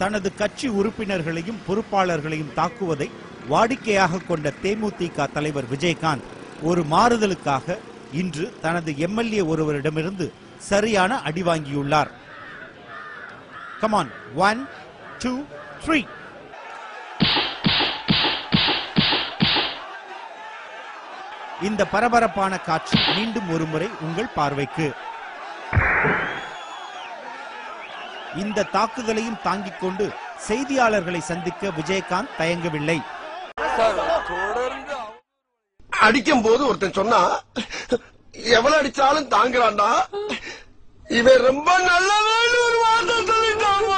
தனது கட்சி உறுப்பினர்களையும் பொறுப்பாளர்களையும் தாக்குவதை வாடிக்கையாக கொண்ட தேமுதிக தலைவர் விஜயகாந்த் ஒரு மாறுதலுக்காக இன்று தனது எம்எல்ஏ ஒருவரிடமிருந்து சரியான அடி வாங்கியுள்ளார். Come on one two three இந்த பரபரப்பான காட்சி மீண்டும் ஒருமுறை உங்கள் பார்வைக்கு. இந்த தாக்குதலையும் தாங்கிக் கொண்டு செய்தியாளர்களை சந்திக்க விஜயகாந்த் தயங்கவில்லை. அடிக்கும் போது ஒருத்தன் சொன்னா எவ்வளவு அடிச்சாலும் தாங்குறான்டா. இவன் ரொம்ப நல்லவன் ஒரு வார்த்தை சொல்லிட்டான்